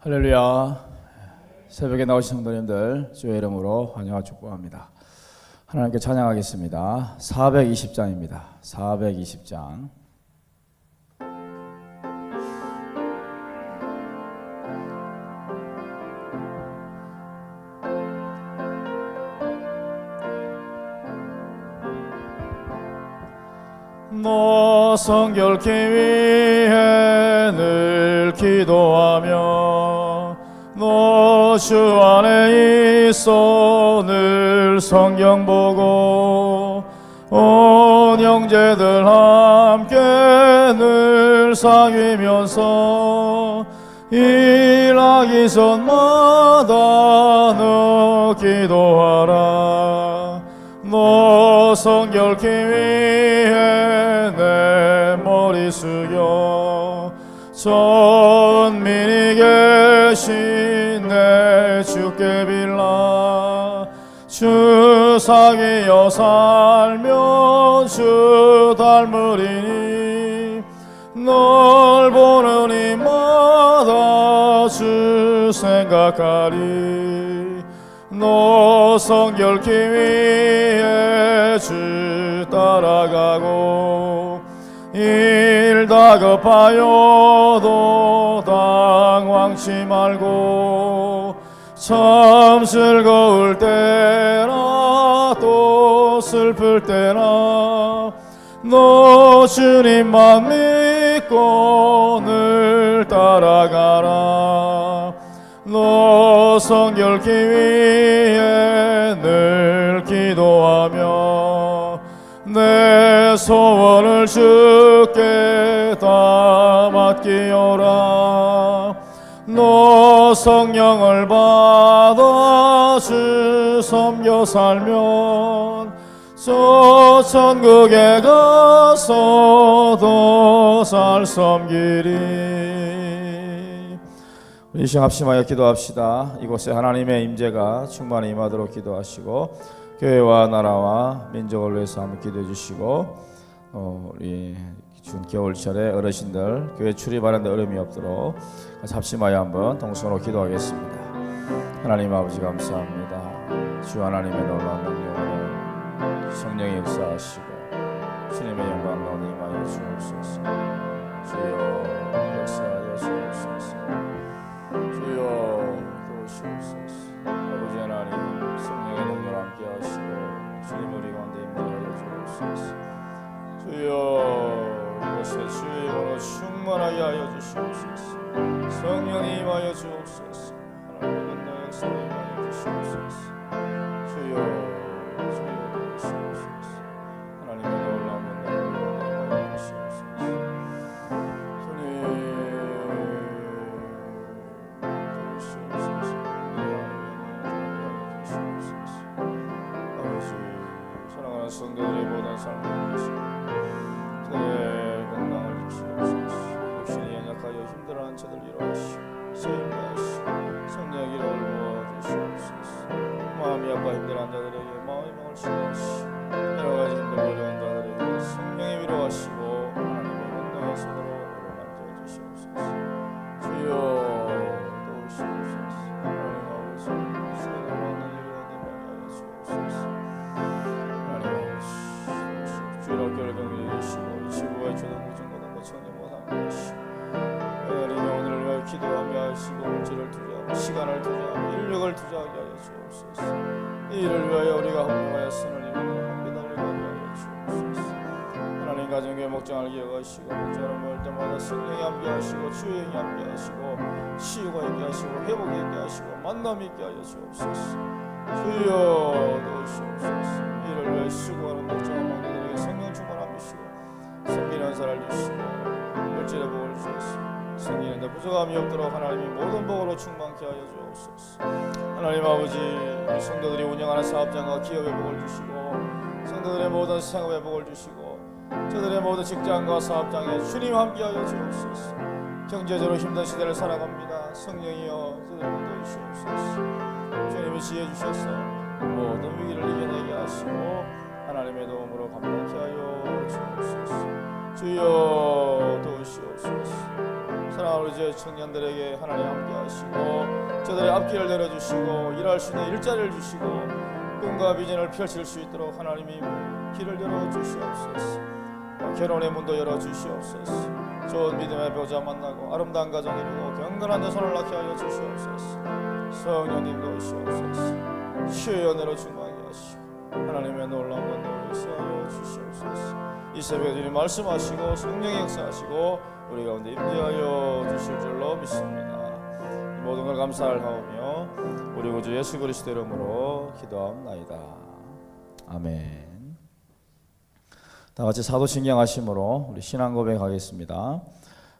할렐루야. 새벽에 나오신 성도님들 주의 이름으로 환영하 축복합니다. 하나님께 찬양하겠습니다. 420장입니다. 420장. 너 성결케 위해 늘 기도하며 너주 안에 있어 늘 성경 보고 온 형제들 함께 늘 사귀면서 일하기 전마다 너 기도하라. 너 성결케 위해 내 머리 숙여. 전민이 계신 내 주께 빌라. 주 사귀어 살면 주 닮으리니 널 보는 이마다 주 생각하리. 너 성결케 위해 주 따라가고 일 다급하여도 당황치 말고 참 즐거울 때나 또 슬플 때나 너 주님만 믿고 늘 따라가라. 너 성결케 위해 늘 기도하며 내 소원을 주께 다 맡기어라 너 성령을 받아 주 섬겨 살면 저 천국에 가서도 잘 섬기리 우리 시간 합심하여 기도합시다. 이곳에 하나님의 임재가 충만히 임하도록 기도하시고 교회와 나라와 민족을 위해서 한번 기도해 주시고 어, 우리 준 겨울철에 어르신들 교회 출입하는데 어려움이 없도록 같이 합심하여 한번 동성으로 기도하겠습니다. 하나님 아버지 감사합니다. 주 하나님의 놀라운 능력으로 성령의 역사하시고 주님의 영광 가운데 임하여 주옵소서. 성령이 임하여 주옵소서 물질을 투자하고 시간을 투자하고 인력을 투자하게 하여 주옵소서. 이 일을 위하여 우리가 헌금하여 선을 이루고 기도를 감하여 주옵소서. 하나님 가정교회 목장을 기억하시고 목장을 모을 때마다 성령이 함께 하시고 주의 영이 함께 하시고 치유가 있게 하시고 회복이 있게 하시고 만남이 있게 하여 주옵소서. 주여 도우시옵소서. 이를 위해 수고하는 목장을 목장들에게 성령 충만함 주시고 성기는 살을 주시고 물질의 복을 주옵소서 성기는데 부족함이 없도록 하나님이 모든 복으로 충만케 하여 주옵소서 하나님 아버지 우리 성도들이 운영하는 사업장과 기업의 복을 주시고 성도들의 모든 생업의 복을 주시고 저들의 모든 직장과 사업장에 주님 함께하여 주옵소서. 경제적으로 힘든 시대를 살아갑니다. 성령이여 저들을 도우시옵소서. 주님이 지혜 주셔서 모든 위기를 이겨내게 하시고 하나님의 도움으로 감당케 하여 주옵소서. 주여 도우시옵소서. 사랑하는 우리 제 청년들에게 하나님 함께 하시고 저들의 앞길을 내려주시고 일할 수 있는 일자리를 주시고 꿈과 비전을 펼칠 수 있도록 하나님이 길을 열어주시옵소서. 결혼의 문도 열어주시옵소서. 좋은 믿음의 배우자 만나고 아름다운 가정 이루고 경건한 자손을 낳게 하여 주시옵소서. 성령님도 오시옵소서. 주여 내려 중하게 하시고 하나님의 놀라운 권능을 역사하여 주시옵소서 이 새벽에 주님 말씀하시고 성령의 역사하시고 우리 가운데 임재하여 주실 줄로 믿습니다 이 모든 걸 감사하며 우리 구주 예수 그리스도 이름으로 기도합나이다 아멘 다 같이 사도신경 하심으로 우리 신앙 고백하겠습니다.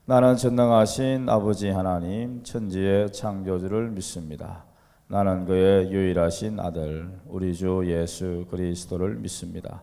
나는 전능하신 아버지 하나님 천지의 창조주를 믿습니다. 나는 그의 유일하신 아들 우리 주 예수 그리스도를 믿습니다.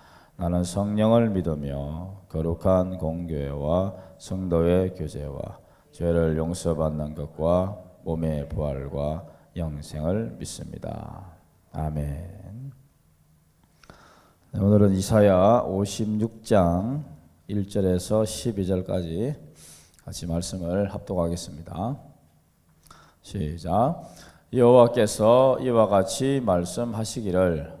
나는 성령을 믿으며 거룩한 공교회와 성도의 교제와 죄를 용서받는 것과 몸의 부활과 영생을 믿습니다. 아멘. 네, 오늘은 이사야 56장 1절에서 12절까지 같이 말씀을 합독하겠습니다. 시작. 여호와께서 이와 같이 말씀하시기를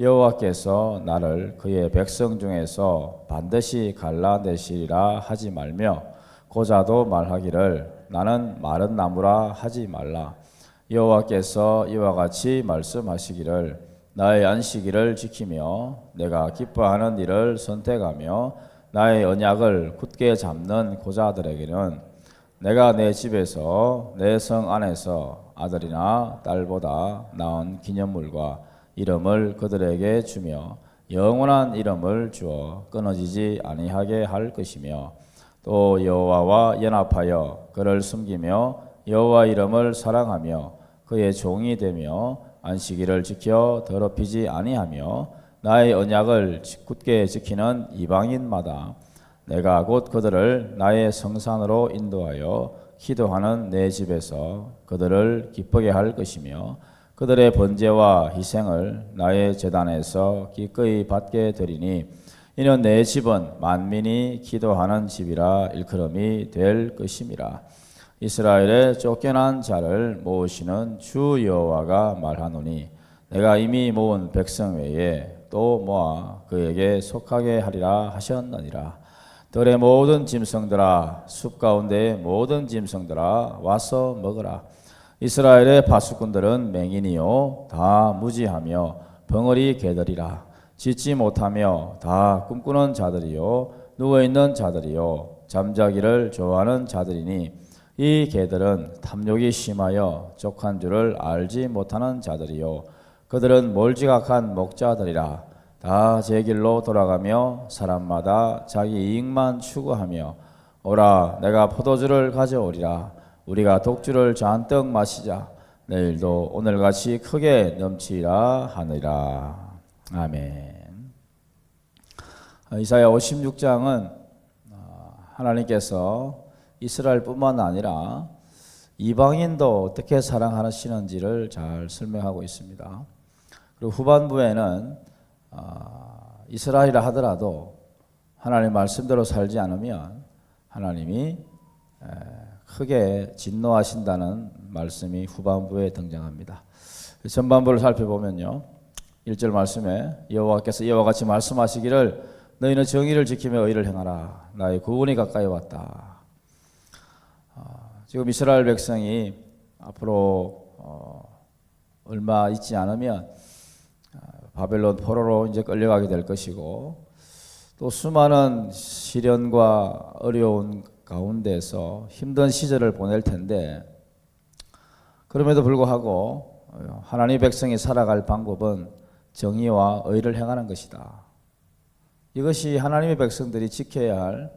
여호와께서 나를 그의 백성 중에서 반드시 갈라내시리라 하지 말며 고자도 말하기를 나는 마른 나무라 하지 말라. 여호와께서 이와 같이 말씀하시기를 나의 안식일을 지키며 내가 기뻐하는 일을 선택하며 나의 언약을 굳게 잡는 고자들에게는 내가 내 집에서 내 성 안에서 아들이나 딸보다 나은 기념물과 이름을 그들에게 주며 영원한 이름을 주어 끊어지지 아니하게 할 것이며 또 여호와와 연합하여 그를 숨기며 여호와 이름을 사랑하며 그의 종이 되며 안식일을 지켜 더럽히지 아니하며 나의 언약을 굳게 지키는 이방인마다 내가 곧 그들을 나의 성산으로 인도하여 기도하는 내 집에서 그들을 기쁘게 할 것이며 그들의 번제와 희생을 나의 재단에서 기꺼이 받게 되리니 이는 내 집은 만민이 기도하는 집이라 일컬음이 될 것임이라. 이스라엘의 쫓겨난 자를 모으시는 주 여호와가 말하노니 내가 이미 모은 백성 외에 또 모아 그에게 속하게 하리라 하셨느니라. 들의 모든 짐승들아 숲 가운데의 모든 짐승들아 와서 먹으라 이스라엘의 파수꾼들은 맹인이요 다 무지하며 벙어리 개들이라. 짓지 못하며 다 꿈꾸는 자들이요 누워 있는 자들이요 잠자기를 좋아하는 자들이니 이 개들은 탐욕이 심하여 족한 줄을 알지 못하는 자들이요. 그들은 몰지각한 목자들이라. 다 제 길로 돌아가며 사람마다 자기 이익만 추구하며 오라 내가 포도주를 가져오리라 우리가 독주를 잔뜩 마시자 내일도 오늘같이 크게 넘치리라 하느라 아멘 이사야 56장은 하나님께서 이스라엘뿐만 아니라 이방인도 어떻게 사랑하시는지를 잘 설명하고 있습니다. 그리고 후반부에는 어, 이스라엘이라 하더라도 하나님 말씀대로 살지 않으면 하나님이 에, 크게 진노하신다는 말씀이 후반부에 등장합니다. 전반부를 살펴보면요. 1절 말씀에 여호와께서 이와 같이 말씀하시기를 너희는 정의를 지키며 의를 행하라. 나의 구원이 가까이 왔다. 어, 지금 이스라엘 백성이 앞으로 어, 얼마 있지 않으면 바벨론 포로로 이제 끌려가게 될 것이고 또 수많은 시련과 어려운 가운데서 힘든 시절을 보낼 텐데 그럼에도 불구하고 하나님 백성이 살아갈 방법은 정의와 의를 행하는 것이다. 이것이 하나님의 백성들이 지켜야 할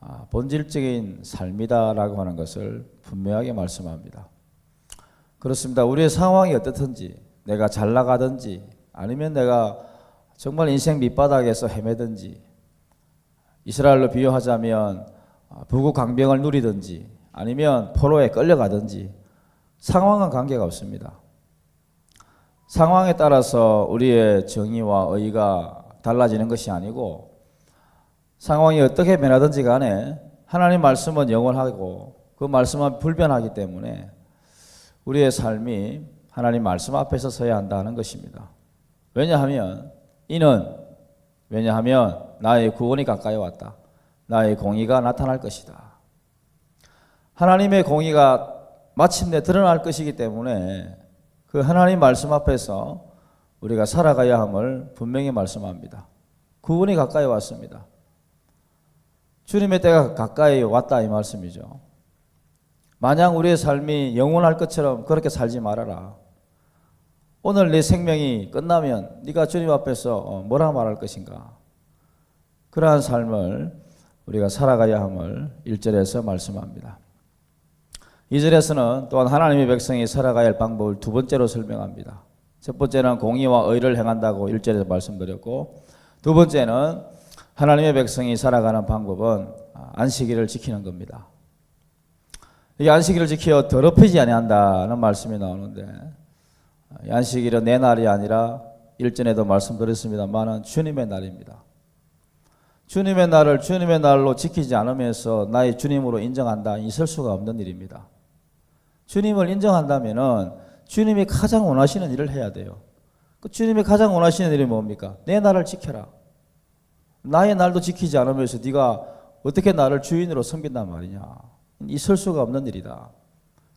아, 본질적인 삶이다라고 하는 것을 분명하게 말씀합니다. 그렇습니다. 우리의 상황이 어떻든지 내가 잘 나가든지 아니면 내가 정말 인생 밑바닥에서 헤매든지 이스라엘로 비유하자면 아, 북우 강병을 누리든지 아니면 포로에 끌려가든지 상황은 관계가 없습니다. 상황에 따라서 우리의 정의와 의가 달라지는 것이 아니고 상황이 어떻게 변하든지 간에 하나님 말씀은 영원하고 그 말씀은 불변하기 때문에 우리의 삶이 하나님 말씀 앞에서 서야 한다는 것입니다. 왜냐하면 이는 왜냐하면 나의 구원이 가까이 왔다. 나의 공의가 나타날 것이다. 하나님의 공의가 마침내 드러날 것이기 때문에 그 하나님 말씀 앞에서 우리가 살아가야 함을 분명히 말씀합니다. 구원이 가까이 왔습니다. 주님의 때가 가까이 왔다 이 말씀이죠. 마냥 우리의 삶이 영원할 것처럼 그렇게 살지 말아라. 오늘 내 생명이 끝나면 네가 주님 앞에서 어, 뭐라 말할 것인가? 그러한 삶을 우리가 살아가야 함을 1절에서 말씀합니다. 2절에서는 또한 하나님의 백성이 살아가야 할 방법을 두 번째로 설명합니다. 첫 번째는 공의와 의를 행한다고 1절에서 말씀드렸고 두 번째는 하나님의 백성이 살아가는 방법은 안식일을 지키는 겁니다. 이 안식일을 지켜 더럽히지 아니한다는 말씀이 나오는데 안식일은 내 날이 아니라 일전에도 말씀드렸습니다만은 주님의 날입니다. 주님의 날을 주님의 날로 지키지 않으면서 나의 주님으로 인정한다 있을 수가 없는 일입니다. 주님을 인정한다면은 주님이 가장 원하시는 일을 해야 돼요. 그 주님이 가장 원하시는 일이 뭡니까? 내 날을 지켜라. 나의 날도 지키지 않으면서 네가 어떻게 나를 주인으로 섬긴단 말이냐? 있을 수가 없는 일이다.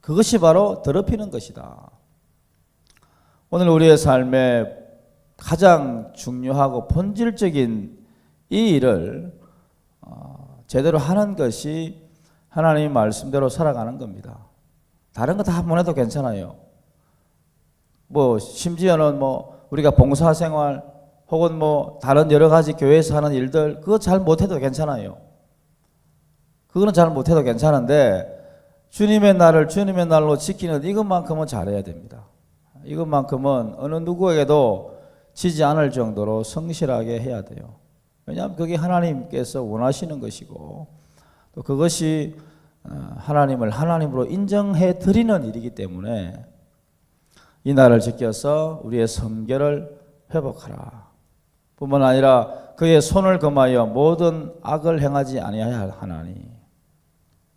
그것이 바로 더럽히는 것이다. 오늘 우리의 삶에 가장 중요하고 본질적인 이 일을 어, 제대로 하는 것이 하나님 말씀대로 살아가는 겁니다. 다른 거다 보내도 괜찮아요. 뭐 심지어는 뭐 우리가 봉사 생활 혹은 뭐 다른 여러 가지 교회에서 하는 일들 그거 잘 못해도 괜찮아요. 그거는 잘 못해도 괜찮은데 주님의 날을 주님의 날로 지키는 이것만큼은 잘해야 됩니다. 이것만큼은 어느 누구에게도 지지 않을 정도로 성실하게 해야 돼요. 왜냐하면 그게 하나님께서 원하시는 것이고 또 그것이 어, 하나님을 하나님으로 인정해 드리는 일이기 때문에 이 날을 지켜서 우리의 성결을 회복하라. 뿐만 아니라 그의 손을 금하여 모든 악을 행하지 아니하야 하나니.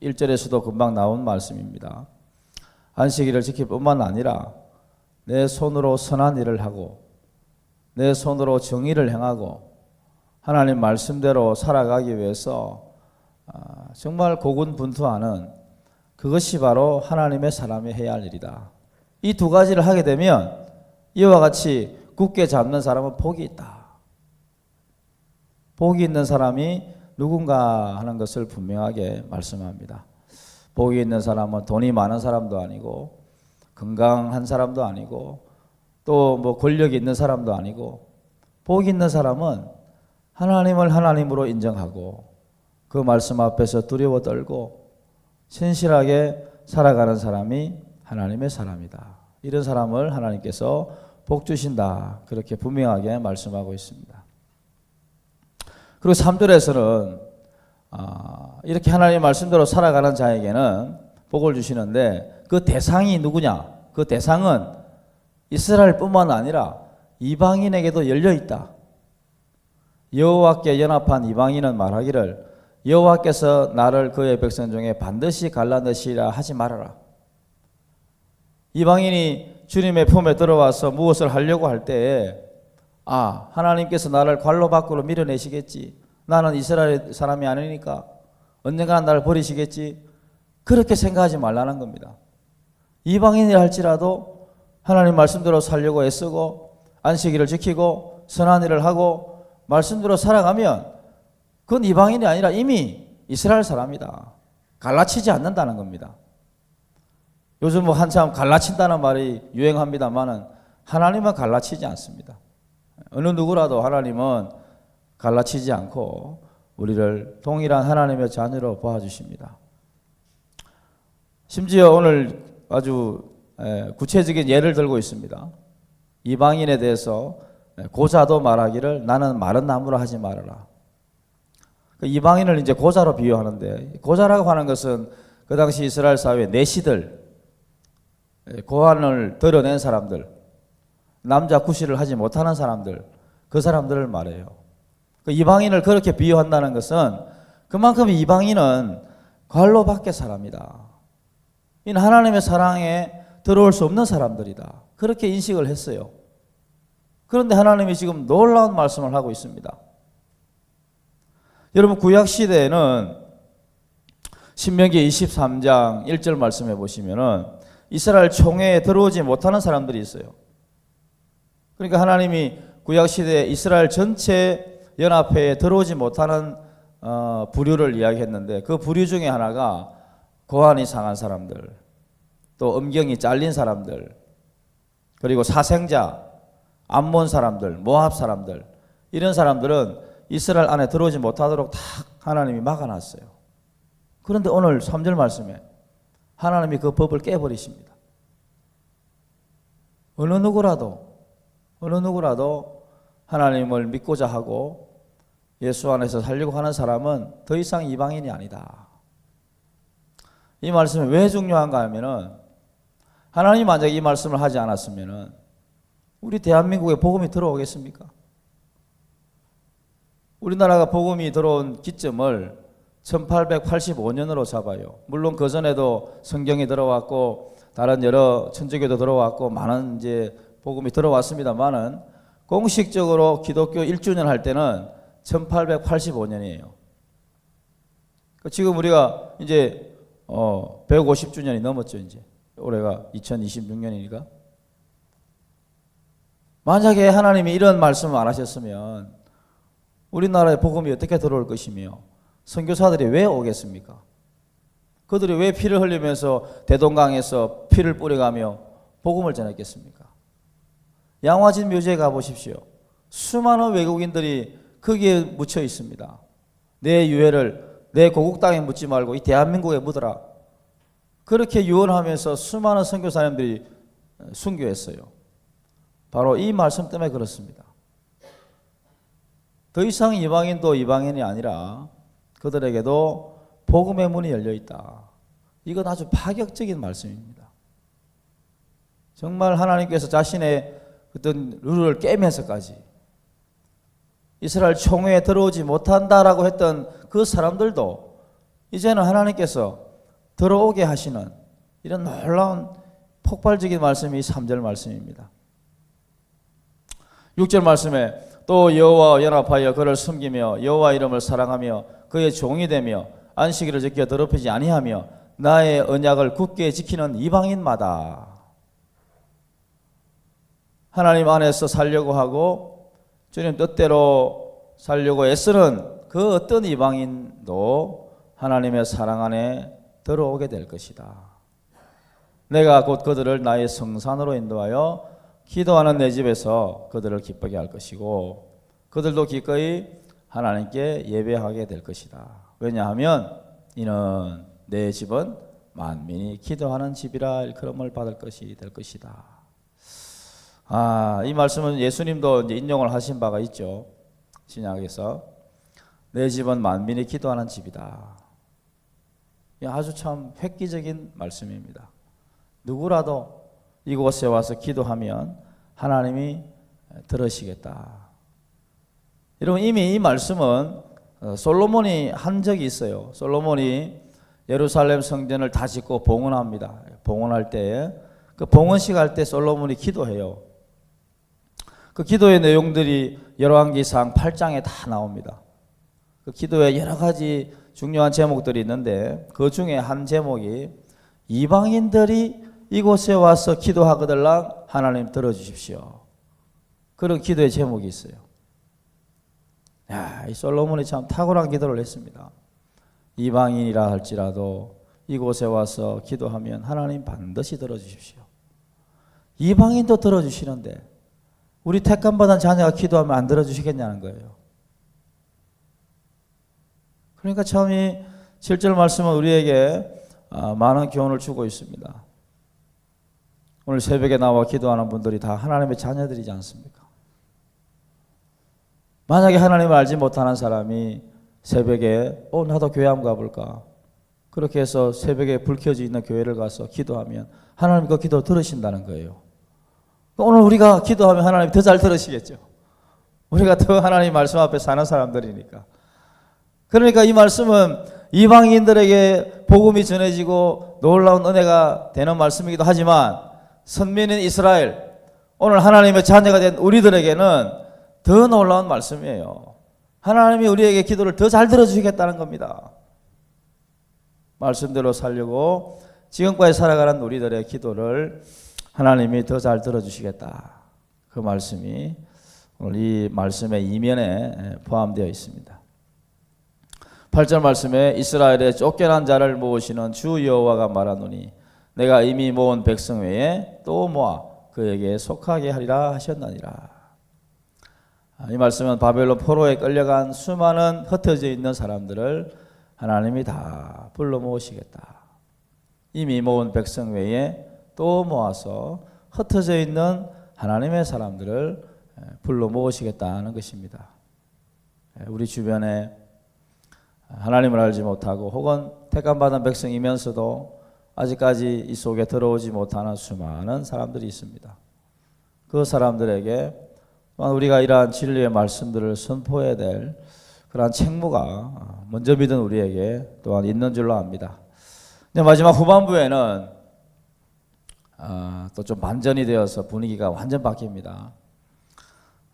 1절에서도 금방 나온 말씀입니다. 안식일을 지킬 뿐만 아니라 내 손으로 선한 일을 하고 내 손으로 정의를 행하고 하나님 말씀대로 살아가기 위해서 아, 정말 고군분투하는 그것이 바로 하나님의 사람이 해야 할 일이다. 이 두 가지를 하게 되면 이와 같이 굳게 잡는 사람은 복이 있다. 복이 있는 사람이 누군가 하는 것을 분명하게 말씀합니다. 복이 있는 사람은 돈이 많은 사람도 아니고 건강한 사람도 아니고 또 뭐 권력이 있는 사람도 아니고 복이 있는 사람은 하나님을 하나님으로 인정하고 그 말씀 앞에서 두려워 떨고 신실하게 살아가는 사람이 하나님의 사람이다. 이런 사람을 하나님께서 복 주신다. 그렇게 분명하게 말씀하고 있습니다. 그리고 3절에서는 아, 이렇게 하나님의 말씀대로 살아가는 자에게는 복을 주시는데 그 대상이 누구냐? 그 대상은 이스라엘뿐만 아니라 이방인에게도 열려 있다. 여호와께 연합한 이방인은 말하기를 여호와께서 나를 그의 백성 중에 반드시 갈라내시라 하지 말아라. 이방인이 주님의 품에 들어와서 무엇을 하려고 할 때에 아 하나님께서 나를 관로 밖으로 밀어내시겠지. 나는 이스라엘 사람이 아니니까 언젠가 나를 버리시겠지. 그렇게 생각하지 말라는 겁니다. 이방인이 할지라도 하나님 말씀대로 살려고 애쓰고 안식일을 지키고 선한 일을 하고 말씀대로 살아가면 그건 이방인이 아니라 이미 이스라엘 사람이다. 갈라치지 않는다는 겁니다. 요즘 뭐 한참 갈라친다는 말이 유행합니다만은 하나님은 갈라치지 않습니다. 어느 누구라도 하나님은 갈라치지 않고 우리를 동일한 하나님의 자녀로 보아주십니다. 심지어 오늘 아주 에, 구체적인 예를 들고 있습니다. 이방인에 대해서 고자도 말하기를 나는 마른 나무로 하지 말아라. 그 이방인을 이제 고자로 비유하는데 고자라고 하는 것은 그 당시 이스라엘 사회의 내시들 예, 고안을 드러낸 사람들 남자 구실을 하지 못하는 사람들 그 사람들을 말해요. 그 이방인을 그렇게 비유한다는 것은 그만큼 이방인은 관로 밖의 사람이다. 이는 하나님의 사랑에 들어올 수 없는 사람들이다. 그렇게 인식을 했어요. 그런데 하나님이 지금 놀라운 말씀을 하고 있습니다. 여러분 구약 시대에는 신명기 23장 1절 말씀해 보시면은 이스라엘 총회에 들어오지 못하는 사람들이 있어요. 그러니까 하나님이 구약 시대 이스라엘 전체 연합회에 들어오지 못하는 어, 부류를 이야기했는데 그 부류 중에 하나가 고안이 상한 사람들, 또 음경이 잘린 사람들, 그리고 사생자, 암몬 사람들, 모압 사람들 이런 사람들은 이스라엘 안에 들어오지 못하도록 다 하나님이 막아놨어요. 그런데 오늘 3절 말씀에 하나님이 그 법을 깨버리십니다. 어느 누구라도 어느 누구라도 하나님을 믿고자 하고 예수 안에서 살려고 하는 사람은 더 이상 이방인이 아니다. 이 말씀이 왜 중요한가 하면은 하나님 만약 이 말씀을 하지 않았으면은 우리 대한민국에 복음이 들어오겠습니까? 우리나라가 복음이 들어온 기점을 1885년으로 잡아요. 물론 그 전에도 성경이 들어왔고 다른 여러 천주교도 들어왔고 많은 이제 복음이 들어왔습니다만은 공식적으로 기독교 1주년 할 때는 1885년이에요. 지금 우리가 이제 어 150주년이 넘었죠, 이제. 올해가 2026년이니까. 만약에 하나님이 이런 말씀을 안 하셨으면 우리나라에 복음이 어떻게 들어올 것이며 선교사들이 왜 오겠습니까? 그들이 왜 피를 흘리면서 대동강에서 피를 뿌려가며 복음을 전했겠습니까? 양화진 묘지에 가보십시오. 수많은 외국인들이 거기에 묻혀 있습니다. 내 유해를 내 고국 땅에 묻지 말고 이 대한민국에 묻어라. 그렇게 유언하면서 수많은 선교사님들이 순교했어요. 바로 이 말씀 때문에 그렇습니다. 더 이상 이방인도 이방인이 아니라 그들에게도 복음의 문이 열려 있다. 이건 아주 파격적인 말씀입니다. 정말 하나님께서 자신의 어떤 룰을 깨면서까지 이스라엘 총회에 들어오지 못한다라고 했던 그 사람들도 이제는 하나님께서 들어오게 하시는 이런 놀라운 폭발적인 말씀이 3절 말씀입니다. 6절 말씀에 또 여호와 연합하여 그를 숨기며 여호와 이름을 사랑하며 그의 종이 되며 안식일을 지켜 더럽히지 아니하며 나의 언약을 굳게 지키는 이방인마다 하나님 안에서 살려고 하고 주님 뜻대로 살려고 애쓰는 그 어떤 이방인도 하나님의 사랑 안에 들어오게 될 것이다. 내가 곧 그들을 나의 성산으로 인도하여 기도하는 내 집에서 그들을 기쁘게 할 것이고 그들도 기꺼이 하나님께 예배하게 될 것이다. 왜냐하면 이는 내 집은 만민이 기도하는 집이라 일컬음을 받을 것이 될 것이다. 아, 이 말씀은 예수님도 이제 인용을 하신 바가 있죠. 신약에서 내 집은 만민이 기도하는 집이다. 아주 참 획기적인 말씀입니다. 누구라도 이곳에 와서 기도하면 하나님이 들으시겠다. 여러분 이미 이 말씀은 어, 솔로몬이 한 적이 있어요. 솔로몬이 예루살렘 성전을 다 짓고 봉헌합니다. 봉헌할 때그 봉헌식 할 때 솔로몬이 기도해요. 그 기도의 내용들이 열왕기상 8장에 다 나옵니다. 그 기도에 여러 가지 중요한 제목들이 있는데 그 중에 한 제목이 이방인들이 이곳에 와서 기도하거들랑 하나님 들어주십시오. 그런 기도의 제목이 있어요. 야, 이 솔로몬이 참 탁월한 기도를 했습니다. 이방인이라 할지라도 이곳에 와서 기도하면 하나님 반드시 들어주십시오. 이방인도 들어주시는데 우리 택감 받은 자녀가 기도하면 안 들어주시겠냐는 거예요. 그러니까 참 이 7절 말씀은 우리에게 아, 많은 교훈을 주고 있습니다. 오늘 새벽에 나와 기도하는 분들이 다 하나님의 자녀들이지 않습니까? 만약에 하나님을 알지 못하는 사람이 새벽에 어 나도 교회 한번 가볼까 그렇게 해서 새벽에 불 켜져 있는 교회를 가서 기도하면 하나님 그 기도 들으신다는 거예요. 오늘 우리가 기도하면 하나님 더 잘 들으시겠죠. 우리가 더 하나님 말씀 앞에 사는 사람들이니까. 그러니까 이 말씀은 이방인들에게 복음이 전해지고 놀라운 은혜가 되는 말씀이기도 하지만 선민인 이스라엘 오늘 하나님의 자녀가 된 우리들에게는 더 놀라운 말씀이에요. 하나님이 우리에게 기도를 더 잘 들어주시겠다는 겁니다. 말씀대로 살려고 지금까지 살아가는 우리들의 기도를 하나님이 더 잘 들어주시겠다. 그 말씀이 오늘 이 말씀의 이면에 포함되어 있습니다. 8절 말씀에 이스라엘의 쫓겨난 자를 모으시는 주 여호와가 말하노니 내가 이미 모은 백성 외에 또 모아 그에게 속하게 하리라 하셨나니라. 아, 이 말씀은 바벨론 포로에 끌려간 수많은 흩어져 있는 사람들을 하나님이 다 불러 모으시겠다. 이미 모은 백성 외에 또 모아서 흩어져 있는 하나님의 사람들을 불러 모으시겠다는 것입니다. 우리 주변에 하나님을 알지 못하고 혹은 택감받은 백성이면서도 아직까지 이 속에 들어오지 못하는 수많은 사람들이 있습니다. 그 사람들에게 우리가 이러한 진리의 말씀들을 선포해야 될 그러한 책무가 먼저 믿은 우리에게 또한 있는 줄로 압니다. 근데 마지막 후반부에는 아, 또좀 반전이 되어서 분위기가 완전 바뀝니다.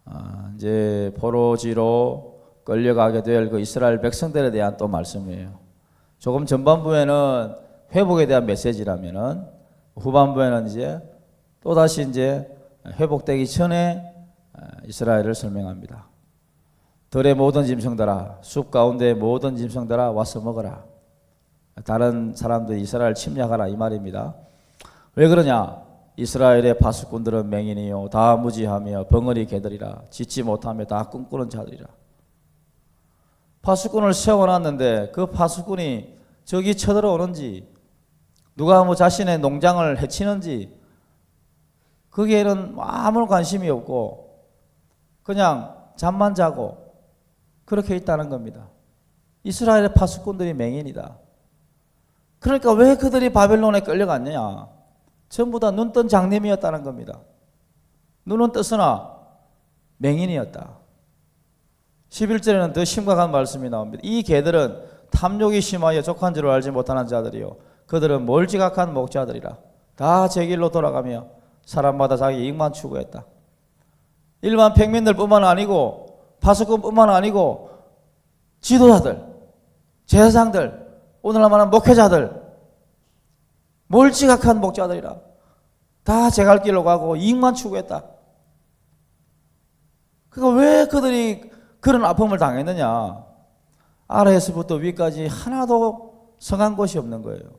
아, 이제 포로지로 끌려가게 될 그 이스라엘 백성들에 대한 또 말씀이에요. 조금 전반부에는 회복에 대한 메시지라면은 후반부에는 이제 또 다시 이제 회복되기 전에 이스라엘을 설명합니다. 들의 모든 짐승들아, 숲 가운데 모든 짐승들아 와서 먹어라. 다른 사람들이 이스라엘 침략하라 이 말입니다. 왜 그러냐? 이스라엘의 파수꾼들은 맹인이요 다 무지하며 벙어리 개들이라 짓지 못하며 다 꿈꾸는 자들이라. 파수꾼을 세워놨는데 그 파수꾼이 저기 쳐들어오는지 누가 뭐 자신의 농장을 해치는지 거기에는 아무 관심이 없고 그냥 잠만 자고 그렇게 있다는 겁니다. 이스라엘의 파수꾼들이 맹인이다. 그러니까 왜 그들이 바벨론에 끌려갔느냐? 전부 다 눈 뜬 장님이었다는 겁니다. 눈은 떴으나 맹인이었다. 11절에는 더 심각한 말씀이 나옵니다. 이 개들은 탐욕이 심하여 족한 줄을 알지 못하는 자들이요. 그들은 멀지각한 목자들이라. 다 제 길로 돌아가며 사람마다 자기 이익만 추구했다. 일반 평민들뿐만 아니고 파수꾼뿐만 아니고 지도자들, 제사장들, 오늘날 말하는 목회자들, 멀지각한 목자들이라. 다 제 갈 길로 가고 이익만 추구했다. 그러니까 왜 그들이 그런 아픔을 당했느냐? 아래에서부터 위까지 하나도 성한 곳이 없는 거예요.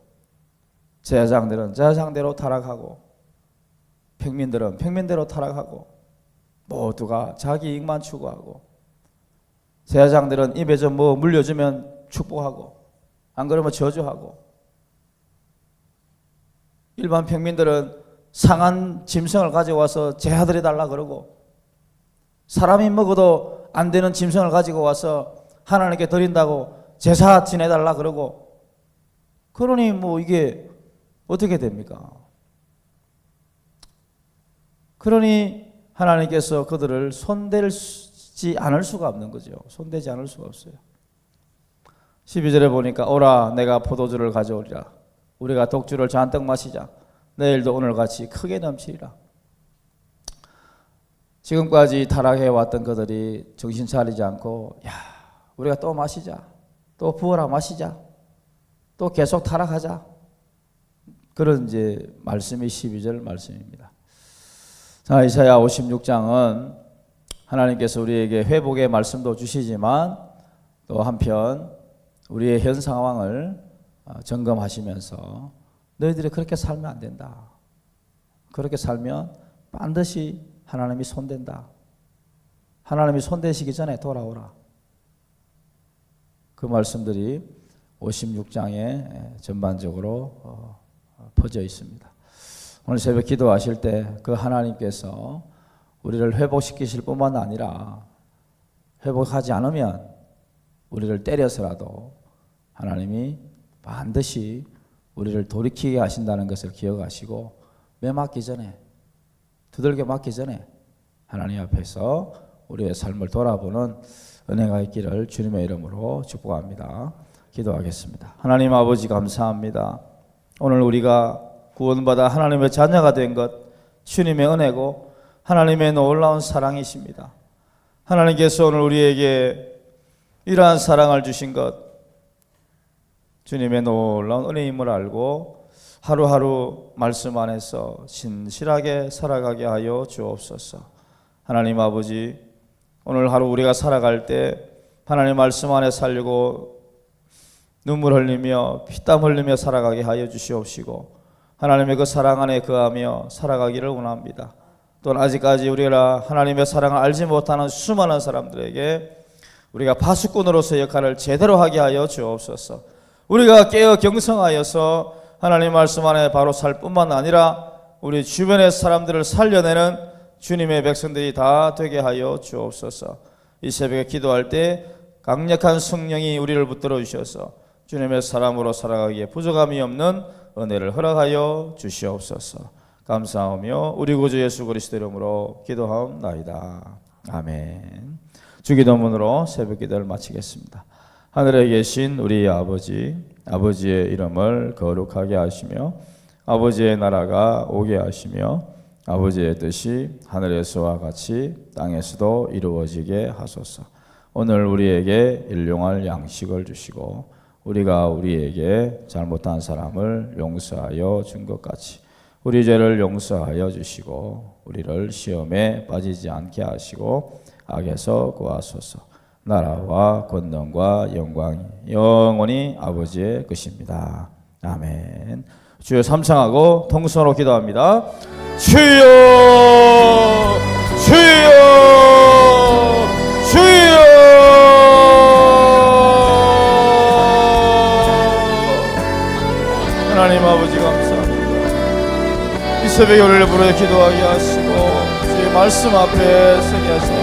제사장들은 제사장대로 타락하고 평민들은 평민대로 타락하고 모두가 자기 이익만 추구하고 제사장들은 입에 좀 뭐 물려주면 축복하고 안 그러면 저주하고 일반 평민들은 상한 짐승을 가져와서 제하들이 달라 그러고 사람이 먹어도 안 되는 짐승을 가지고 와서 하나님께 드린다고 제사 지내달라 그러고 그러니 뭐 이게 어떻게 됩니까? 그러니 하나님께서 그들을 손대지 않을 수가 없는 거죠. 손대지 않을 수가 없어요. 12절에 보니까 오라 내가 포도주를 가져오리라. 우리가 독주를 잔뜩 마시자. 내일도 오늘같이 크게 넘치리라. 지금까지 타락해 왔던 그들이 정신 차리지 않고 야 우리가 또 마시자. 또 부어라 마시자. 또 계속 타락하자. 그런 이제 말씀이 12절 말씀입니다. 자, 이사야 56장은 하나님께서 우리에게 회복의 말씀도 주시지만 또 한편 우리의 현 상황을 어, 점검하시면서 너희들이 그렇게 살면 안 된다. 그렇게 살면 반드시 하나님이 손댄다. 하나님이 손대시기 전에 돌아오라. 그 말씀들이 56장에 전반적으로 어, 퍼져 있습니다. 오늘 새벽 기도하실 때 그 하나님께서 우리를 회복시키실 뿐만 아니라 회복하지 않으면 우리를 때려서라도 하나님이 반드시 우리를 돌이키게 하신다는 것을 기억하시고 매 맞기 전에 두들겨 맞기 전에 하나님 앞에서 우리의 삶을 돌아보는 은혜가 있기를 주님의 이름으로 축복합니다. 기도하겠습니다. 하나님 아버지 감사합니다. 오늘 우리가 구원받아 하나님의 자녀가 된 것 주님의 은혜고 하나님의 놀라운 사랑이십니다. 하나님께서 오늘 우리에게 이러한 사랑을 주신 것 주님의 놀라운 은혜임을 알고 하루하루 말씀 안에서 신실하게 살아가게 하여 주옵소서. 하나님 아버지 오늘 하루 우리가 살아갈 때 하나님 말씀 안에 살려고 눈물 흘리며 피땀 흘리며 살아가게 하여 주시옵시고 하나님의 그 사랑 안에 거하며 살아가기를 원합니다. 또는 아직까지 우리가 하나님의 사랑을 알지 못하는 수많은 사람들에게 우리가 파수꾼으로서 역할을 제대로 하게 하여 주옵소서. 우리가 깨어 경성하여서 하나님 말씀 안에 바로 살 뿐만 아니라 우리 주변의 사람들을 살려내는 주님의 백성들이 다 되게 하여 주옵소서. 이 새벽에 기도할 때 강력한 성령이 우리를 붙들어 주셔서 주님의 사람으로 살아가기에 부족함이 없는 은혜를 허락하여 주시옵소서. 감사하며 우리 구주 예수 그리스도 이름으로 기도하옵나이다. 아멘. 주기도문으로 새벽 기도를 마치겠습니다. 하늘에 계신 우리 아버지, 아버지의 이름을 거룩하게 하시며 아버지의 나라가 오게 하시며 아버지의 뜻이 하늘에서와 같이 땅에서도 이루어지게 하소서. 오늘 우리에게 일용할 양식을 주시고 우리가 우리에게 잘못한 사람을 용서하여 준 것 같이 우리 죄를 용서하여 주시고 우리를 시험에 빠지지 않게 하시고 악에서 구하소서. 나라와 권능과 영광이 영원히 아버지의 것입니다. 아멘. 주여 삼창하고 통성으로 기도합니다. 주여 하나님 아버지 감사합니다. 이 새벽에 우리를 부르어 기도하게 하시고 주의 말씀 앞에 서게 감사합니다.